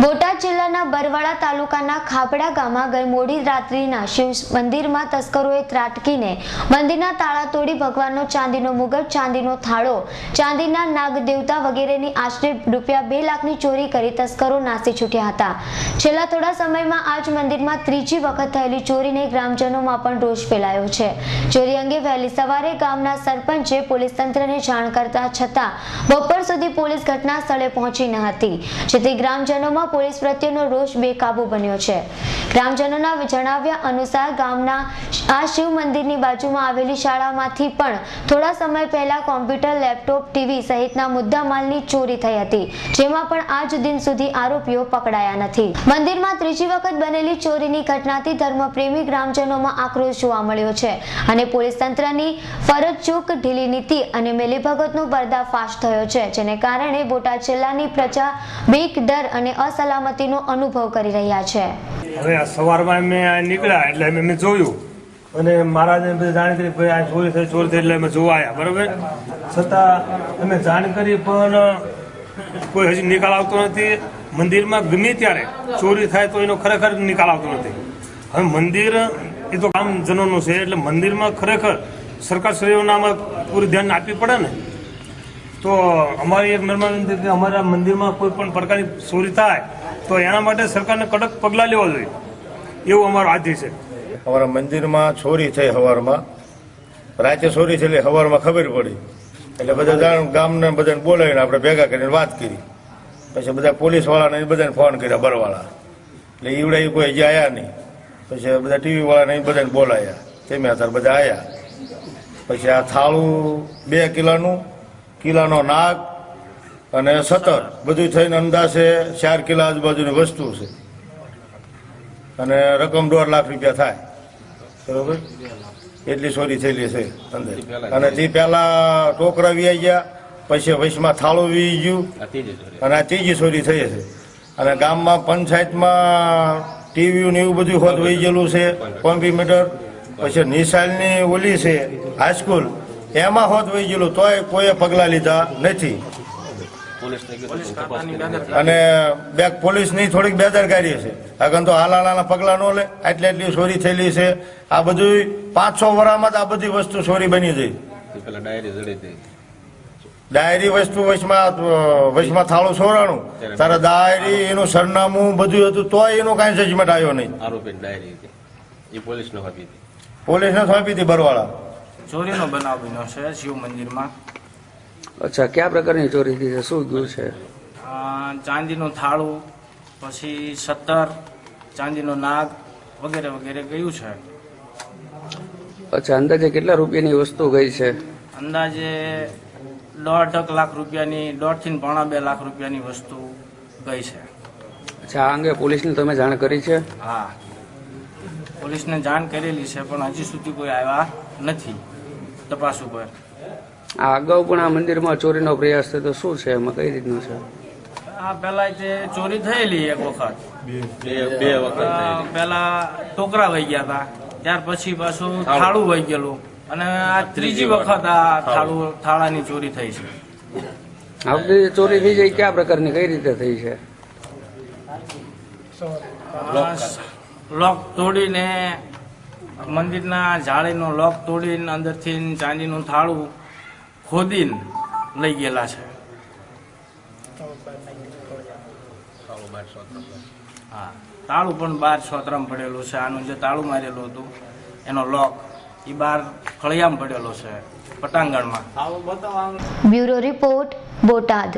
બોટાદ જિલ્લાના બરવાળા તાલુકાના ખાબડા ગામમાં ગઈ મોડી રાત્રિના શિવ મંદિરમાં તસ્કરોએ ત્રાટકીને મંદિરના તાળા તોડી ભગવાનનો ચાંદીનો મુગટ, ચાંદીનો થાળો, ચાંદીના નાગ દેવતા વગેરેની આશરે રૂપિયા બે લાખની ચોરી કરી તસ્કરો નાસી છૂટ્યા હતા. છેલ્લા થોડા સમયમાં આજ મંદિરમાં ત્રીજી વખત થયેલી ચોરીને ગ્રામજનોમાં પણ રોષ ફેલાયો છે. ચોરી અંગે વહેલી સવારે ગામના સરપંચે પોલીસ તંત્રને જાણ કરતા છતાં બપોર સુધી પોલીસ ઘટના સ્થળે પહોંચી ન હતી. જેથી ગ્રામજનોમાં પોલીસ પ્રત્યેનો રોષ બેકાબુ બન્યો છે. ગ્રામજનોના જણાવ્યા અનુસાર ગામના આ શિવ મંદિરની બાજુમાં આવેલી શાળામાંથી પણ થોડા સમય પહેલા કોમ્પ્યુટર, લેપટોપ, ટીવી સહિતના મુદ્દામાલની ચોરી થઈ હતી, જેમાં પણ આજ દિન સુધી આરોપીઓ પકડાયા નથી. મંદિરમાં ત્રીજી વખત બનેલી ચોરીની ઘટનાથી ધર્મપ્રેમી ગ્રામજનોમાં આક્રોશ જોવા મળ્યો છે અને પોલીસ તંત્રની ફરજ ચૂક ઢીલી નીતિ અને મેલીભગતનો પર્દાફાશ થયો છે, જેને કારણે બોટાદ જિલ્લાની પ્રજા બેક ડર અને અસલામતીનો અનુભવ કરી રહ્યા છે. હવે આ સવારમાં મેં નીકળ્યા એટલે અમે મેં જોયું. અને મહારાજને બધી જાણ કરી ચોરી થઈ ચોરી થઈ એટલે અમે જોવા આવ્યા બરોબર? છતાં અમે જાણ કરી, પણ કોઈ હજી નિકાલ આવતો નથી. મંદિરમાં ગમે ત્યારે ચોરી થાય તો એનો ખરેખર નિકાલ આવતો નથી. હવે મંદિર, એ તો કામજનોનું છે, એટલે મંદિરમાં ખરેખર સરકારશ્રીઓનામાં પૂરું ધ્યાન આપવી પડે ને. તો અમારી એક નર્મા વિનંતી કે અમારા મંદિરમાં કોઈ પણ પ્રકારની ચોરી થાય, તો એના માટે સરકારને કડક પગલાં લેવા જોઈએ. એવું અમારો આધી છે. અમારા મંદિરમાં ચોરી થઈ હવારમાં. રાતે ચોરી થઈ એટલે હવારમાં ખબર પડી. એટલે બધા જાણ ગામને બધાને બોલાવીને આપણે ભેગા કરીને વાત કરી. પછી બધા પોલીસ વાળાને બધાને ફોન કર્યા, બરવાળા. એટલે ઈવડે કોઈ હજી આવ્યા નહીં. પછી બધા ટીવી વાળાને બધાને બોલાયા. તેમ અત્યારે બધા આવ્યા પછી આ થાળું બે કિલાનું, કિલાનો નાગ અને સતર. બધું થઈને અંદાજે ચાર કિલા આજુબાજુની વસ્તુ છે. અને રકમ દોઢ લાખ રૂપિયા થાય. બરોબર? એટલી ચોરી થયેલી છે અંદર. અને તે પહેલાં ટોકરા વી ગયા પછી વૈશમાં થાળું વી ગયું. અને આ ત્રીજી ચોરી થઈ છે. અને ગામમાં પંચાયતમાં ટીવી ને એવું બધું હોત વહી ગયેલું છે કોમ્પ્યુટર પછી નિશાલની ઓલી છે હાઈસ્કૂલ એમાં હોત વહી ગયેલું તોય કોઈએ પગલાં લીધા નથી. અને બે પોલીસની થોડીક બેદરકારી છે. આગળ તો હાલાલાના પગલાં ન લે. આટલી આટલી ચોરી થયેલી છે. આ બધું પાંચ વરામાં જ આ બધી વસ્તુ ચોરી બની જઈ ડાયરી વસ્તુ વચમાં વચમાં થાળું સોરાણું તારે ડાયરી એનું સરનામું બધું હતું તોય એનો કાંઈ જજમેન્ટ આવ્યો નહીં. આરોપી ડાયરી હતી. એ પોલીસને આપી હતી. પોલીસને સોંપી હતી બરવાળા. ચોરીનો બનાવ બન્યો છે શિવ મંદિરમાં. અચ્છા કયા પ્રકારની ચોરી થઈ છે? શું ગયું છે? ચાંદીનું થાળું પછી સત્તર ચાંદીનો નાગ વગેરે વગેરે ગયું છે. અચ્છા અંદાજે કેટલા રૂપિયાની વસ્તુ ગઈ છે? અંદાજે દોઢ લાખ રૂપિયાની દોઢથી પોણા બે લાખ રૂપિયાની વસ્તુ ગઈ છે. અચ્છા આ અંગે પોલીસને તમે જાણ કરી છે? હા. પોલીસને જાણ કરેલી છે પણ હજી સુધી કોઈ આવ્યા નથી. તપાસ ઉપર. આ અગાઉ પણ આ મંદિરમાં ચોરીનો પ્રયાસ થયો તો શું છે? એમાં કઈ રીતનું છે? આ પહેલા જે ચોરી થયેલી એક વખત. બે. બે વખત પેલા ટોકરા વહી ગયા હતા. ત્યાર પછી પાછું થાળું. વહી ગયેલું. અને આ ત્રીજી વખત આ થાળું. થાળાની ચોરી થઈ છે. આ બધી ચોરી થઈ જાય કયા પ્રકારની કઈ રીતે થઈ છે? લોક તોડીને મંદિરના જાળીનો લોક તોડીને અંદરથી ચાંદીનું થાળું ખોદીને લઈ ગયેલા છે. હા, તાળું પણ બાર છોતરામ પડેલું છે. આનું જે તાળું મારેલું હતું, એનો લોક એ બાર ફળિયામાં પડેલો છે, પટાંગણમાં. Bureau report, Botad.